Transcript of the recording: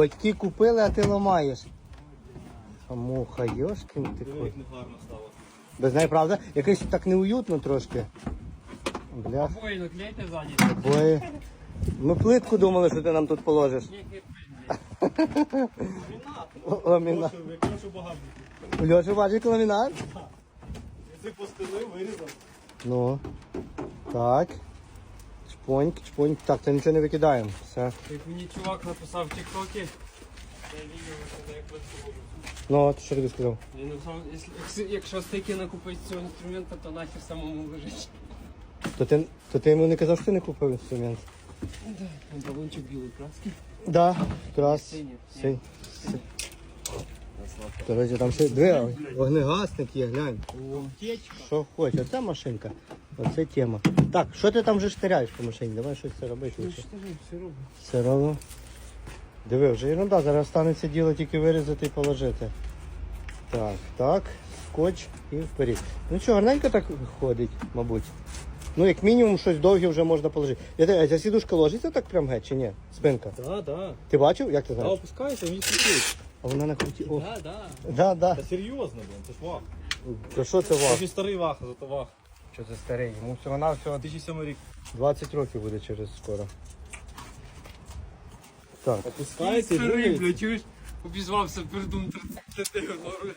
Батьки купили, а ти ламаєш. А муха, йошкін ти як стало. Без неї, правда? Якось так неуютно трошки. Бля, Ой, наклейте ззаді. бої. Ми плитку думали, що ти нам тут положиш. Ламінат. Що, як що багато. Льоша бачить ламінат? Ти постелив, вирізав. Ну. Так. Чпоньк, чпоньк. Так, це нічого не викидаємо. Все. Як мені чувак написав в Тіктокі, я відео це як. Ну, а ти що тобі сказав? Він написав, якщо, якщо стики накупить цього інструмента, то нахер самому лежить. То ти, то ти йому не казав, що ти не купив інструмент? Він балончик білий краски. Да, якраз. Синій. Синь. Короче, там ще диви, вогнегасник є, глянь. Що хочеш, оця машинка. Оце тема. Так, що ти там вже штиряєш по машині? Давай щось це робити. Ну лучше. робить. Все робимо. Диви, вже ерунда, зараз станеться діло тільки вирізати і положити. Так, так, скотч і вперед. Ну що, гарненько так ходить, мабуть. Ну, як мінімум, щось довге вже можна положити. Я те- а ця сідушка ложиться так прям геть чи ні? Спинка. Так, так. Ти бачив? Як ти Та знаєш? опускайся, він крутить. А вона на круті. О, Да, да. да, да. Та серйозно, блін, це ж вах. То що це Це вах? ж старий вах, зато вах. Що це старий? Йому всього на всього 2007 рік. 20 років буде через скоро. Так. Опускайся, Старий, дивись. блядь, чуєш? Обізвався пердун 30 гору.